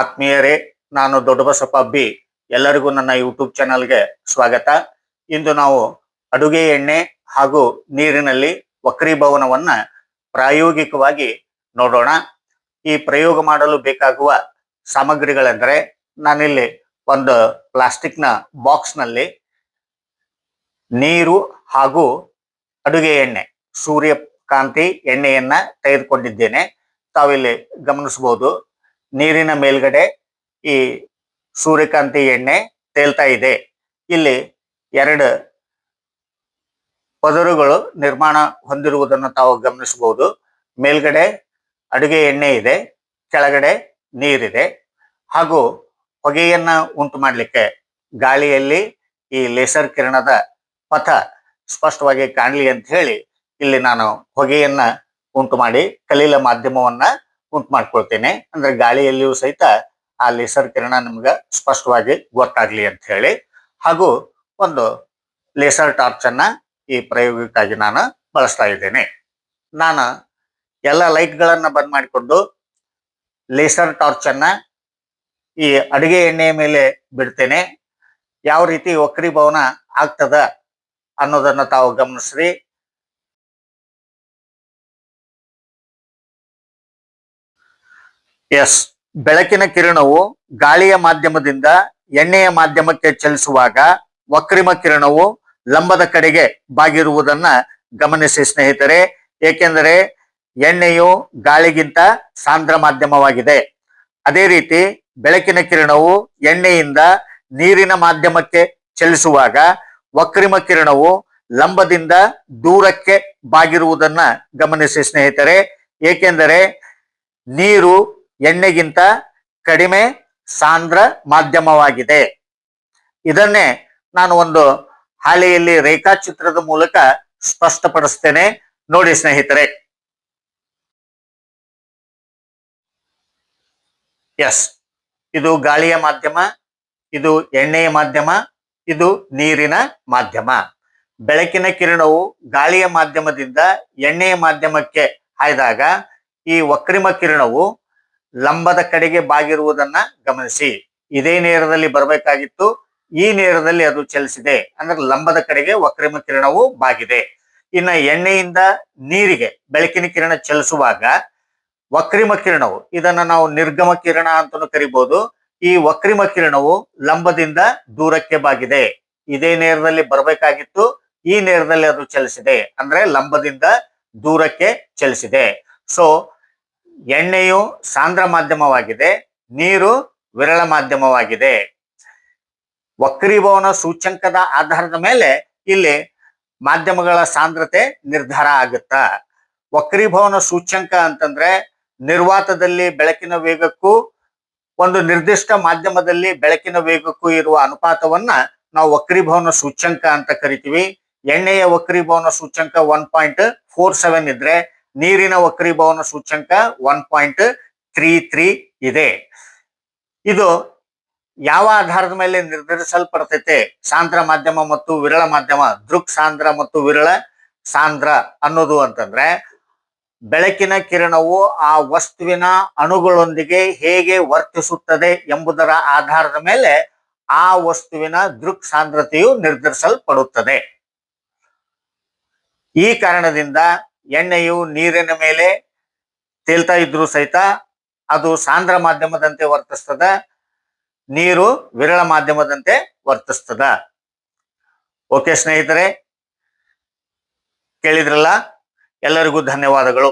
ಆತ್ಮೀಯರೇ, ನಾನು ದೊಡ್ಡಬಸಪ್ಪ ಬಿ ಎಲ್ಲರಿಗೂ ನನ್ನ ಯೂಟ್ಯೂಬ್ ಚಾನಲ್ಗೆ ಸ್ವಾಗತ. ಇಂದು ನಾವು ಅಡುಗೆ ಎಣ್ಣೆ ಹಾಗೂ ನೀರಿನಲ್ಲಿ ವಕ್ರೀಭವನವನ್ನ ಪ್ರಾಯೋಗಿಕವಾಗಿ ನೋಡೋಣ. ಈ ಪ್ರಯೋಗ ಮಾಡಲು ಬೇಕಾಗುವ ಸಾಮಗ್ರಿಗಳೆಂದರೆ, ನಾನಿಲ್ಲಿ ಒಂದು ಪ್ಲಾಸ್ಟಿಕ್ನ ಬಾಕ್ಸ್ನಲ್ಲಿ ನೀರು ಹಾಗೂ ಅಡುಗೆ ಎಣ್ಣೆ, ಸೂರ್ಯಕಾಂತಿ ಎಣ್ಣೆಯನ್ನ ತೆಗೆದುಕೊಂಡಿದ್ದೇನೆ. ತಾವಿಲ್ಲಿ ಗಮನಿಸಬಹುದು. ನೀರಿನ ಮೇಲ್ಗಡೆ ಈ ಸೂರ್ಯಕಾಂತಿ ಎಣ್ಣೆ ತೇಲ್ತಾ ಇದೆ. ಇಲ್ಲಿ ಎರಡು ಪದರುಗಳು ನಿರ್ಮಾಣ ಹೊಂದಿರುವುದನ್ನು ತಾವು ಗಮನಿಸಬಹುದು. ಮೇಲ್ಗಡೆ ಅಡುಗೆ ಎಣ್ಣೆ ಇದೆ, ಕೆಳಗಡೆ ನೀರಿದೆ. ಹಾಗೂ ಹೊಗೆಯನ್ನ ಉಂಟು ಮಾಡಲಿಕ್ಕೆ ಗಾಳಿಯಲ್ಲಿ ಈ ಲೇಸರ್ ಕಿರಣದ ಪಥ ಸ್ಪಷ್ಟವಾಗಿ ಕಾಣಲಿ ಅಂತ ಹೇಳಿ ಇಲ್ಲಿ ನಾನು ಹೊಗೆಯನ್ನ ಉಂಟು ಮಾಡಿ ಕಲೀಲ ಮಾಧ್ಯಮವನ್ನ ಉಂಟು ಮಾಡ್ಕೊಳ್ತೇನೆ. ಅಂದ್ರೆ ಗಾಳಿಯಲ್ಲಿಯೂ ಸಹಿತ ಆ ಲೇಸರ್ ಕಿರಣ ನಿಮ್ಗೆ ಸ್ಪಷ್ಟವಾಗಿ ಗೊತ್ತಾಗ್ಲಿ ಅಂತ ಹೇಳಿ. ಹಾಗೂ ಒಂದು ಲೇಸರ್ ಟಾರ್ಚ್ ಅನ್ನ ಈ ಪ್ರಯೋಗಕ್ಕಾಗಿ ನಾನು ಬಳಸ್ತಾ ಇದ್ದೇನೆ. ನಾನು ಎಲ್ಲ ಲೈಟ್ಗಳನ್ನು ಬಂದ್ ಮಾಡಿಕೊಂಡು ಲೇಸರ್ ಟಾರ್ಚ್ ಅನ್ನ ಈ ಅಡುಗೆ ಎಣ್ಣೆಯ ಮೇಲೆ ಬಿಡ್ತೇನೆ. ಯಾವ ರೀತಿ ವಕ್ರೀಭವನ ಆಗ್ತದ ಅನ್ನೋದನ್ನ ತಾವು ಗಮನಿಸ್ರಿ. ಎಸ್ ಬೆಳಕಿನ ಕಿರಣವು ಗಾಳಿಯ ಮಾಧ್ಯಮದಿಂದ ಎಣ್ಣೆಯ ಮಾಧ್ಯಮಕ್ಕೆ ಚಲಿಸುವಾಗ ವಕ್ರಿಮ ಕಿರಣವು ಲಂಬದ ಕಡೆಗೆ ಬಾಗಿರುವುದನ್ನ ಗಮನಿಸಿ ಸ್ನೇಹಿತರೆ. ಏಕೆಂದರೆ ಎಣ್ಣೆಯು ಗಾಳಿಗಿಂತ ಸಾಂದ್ರ ಮಾಧ್ಯಮವಾಗಿದೆ. ಅದೇ ರೀತಿ ಬೆಳಕಿನ ಕಿರಣವು ಎಣ್ಣೆಯಿಂದ ನೀರಿನ ಮಾಧ್ಯಮಕ್ಕೆ ಚಲಿಸುವಾಗ ವಕ್ರಿಮ ಕಿರಣವು ಲಂಬದಿಂದ ದೂರಕ್ಕೆ ಬಾಗಿರುವುದನ್ನ ಗಮನಿಸಿ ಸ್ನೇಹಿತರೆ. ಏಕೆಂದರೆ ನೀರು ಎಣ್ಣೆಗಿಂತ ಕಡಿಮೆ ಸಾಂದ್ರ ಮಾಧ್ಯಮವಾಗಿದೆ. ಇದನ್ನೇ ನಾನು ಒಂದು ಹಾಳೆಯಲ್ಲಿ ರೇಖಾಚಿತ್ರದ ಮೂಲಕ ಸ್ಪಷ್ಟಪಡಿಸ್ತೇನೆ. ನೋಡಿ ಸ್ನೇಹಿತರೆ. ಎಸ್ ಇದು ಗಾಳಿಯ ಮಾಧ್ಯಮ, ಇದು ಎಣ್ಣೆಯ ಮಾಧ್ಯಮ, ಇದು ನೀರಿನ ಮಾಧ್ಯಮ. ಬೆಳಕಿನ ಕಿರಣವು ಗಾಳಿಯ ಮಾಧ್ಯಮದಿಂದ ಎಣ್ಣೆಯ ಮಾಧ್ಯಮಕ್ಕೆ ಹಾಯ್ದಾಗ ಈ ವಕ್ರಿಮ ಕಿರಣವು ಲಂಬದ ಕಡೆಗೆ ಬಾಗಿರುವುದನ್ನ ಗಮನಿಸಿ. ಇದೇ ನೇರದಲ್ಲಿ ಬರಬೇಕಾಗಿತ್ತು. ಈ ನೇರದಲ್ಲಿ ಅದು ಚಲಿಸಿದೆ. ಅಂದ್ರೆ ಲಂಬದ ಕಡೆಗೆ ವಕ್ರಮ ಕಿರಣವು ಬಾಗಿದೆ. ಇನ್ನ ಎಣ್ಣೆಯಿಂದ ನೀರಿಗೆ, ಬೆಳಕಿನ ಕಿರಣ ಚಲಿಸುವಾಗ ವಕ್ರಿಮ ಕಿರಣವು, ಇದನ್ನ ನಾವು ನಿರ್ಗಮ ಕಿರಣ ಅಂತಲೂ ಕರಿಬಹುದು ಈ ವಕ್ರಿಮ ಕಿರಣವು ಲಂಬದಿಂದ ದೂರಕ್ಕೆ ಬಾಗಿದೆ. ಇದೇ ನೇರದಲ್ಲಿ ಬರಬೇಕಾಗಿತ್ತು. ಈ ನೇರದಲ್ಲಿ ಅದು ಚಲಿಸಿದೆ. ಅಂದ್ರೆ ಲಂಬದಿಂದ ದೂರಕ್ಕೆ ಚಲಿಸಿದೆ. ಸೊ ಎಣ್ಣೆಯು ಸಾಂದ್ರ ಮಾಧ್ಯಮವಾಗಿದೆ, ನೀರು ವಿರಳ ಮಾಧ್ಯಮವಾಗಿದೆ. ವಕ್ರೀಭವನ ಸೂಚ್ಯಂಕದ ಆಧಾರದ ಮೇಲೆ ಇಲ್ಲಿ ಮಾಧ್ಯಮಗಳ ಸಾಂದ್ರತೆ ನಿರ್ಧಾರ ಆಗುತ್ತ? ವಕ್ರೀಭವನ ಸೂಚ್ಯಂಕ ಅಂತಂದ್ರೆ ನಿರ್ವಾತದಲ್ಲಿ ಬೆಳಕಿನ ವೇಗಕ್ಕೂ ಒಂದು ನಿರ್ದಿಷ್ಟ ಮಾಧ್ಯಮದಲ್ಲಿ ಬೆಳಕಿನ ವೇಗಕ್ಕೂ ಇರುವ ಅನುಪಾತವನ್ನ ನಾವು ವಕ್ರೀಭವನ ಸೂಚ್ಯಂಕ ಅಂತ ಕರಿತೀವಿ. ಎಣ್ಣೆಯ ವಕ್ರೀಭವನ ಸೂಚ್ಯಂಕ ಒನ್ ಪಾಯಿಂಟ್ ಫೋರ್ ಸೆವೆನ್ ಇದ್ರೆ ನೀರಿನ ವಕ್ರೀಭವನ ಸೂಚ್ಯಂಕ ಒನ್ ಪಾಯಿಂಟ್ ತ್ರೀ ತ್ರೀ ಇದೆ. ಇದು ಯಾವ ಆಧಾರದ ಮೇಲೆ ನಿರ್ಧರಿಸಲ್ಪಡ್ತೈತೆ? ಸಾಂದ್ರ ಮಾಧ್ಯಮ ಮತ್ತು ವಿರಳ ಮಾಧ್ಯಮ, ದೃಕ್ ಸಾಂದ್ರ ಮತ್ತು ವಿರಳ ಸಾಂದ್ರ ಅನ್ನೋದು ಅಂತಂದ್ರೆ, ಬೆಳಕಿನ ಕಿರಣವು ಆ ವಸ್ತುವಿನ ಅಣುಗಳೊಂದಿಗೆ ಹೇಗೆ ವರ್ತಿಸುತ್ತದೆ ಎಂಬುದರ ಆಧಾರದ ಮೇಲೆ ಆ ವಸ್ತುವಿನ ದೃಕ್ ಸಾಂದ್ರತೆಯು ನಿರ್ಧರಿಸಲ್ಪಡುತ್ತದೆ. ಈ ಕಾರಣದಿಂದ ಎಣ್ಣೆಯು ನೀರಿನ ಮೇಲೆ ತೇಲ್ತಾ ಇದ್ರು ಸಹಿತ ಅದು ಸಾಂದ್ರ ಮಾಧ್ಯಮದಂತೆ ವರ್ತಿಸ್ತದ, ನೀರು ವಿರಳ ಮಾಧ್ಯಮದಂತೆ ವರ್ತಿಸ್ತದ. ಓಕೆ ಸ್ನೇಹಿತರೆ, ಕೇಳಿದ್ರಲ್ಲ? ಎಲ್ಲರಿಗೂ ಧನ್ಯವಾದಗಳು.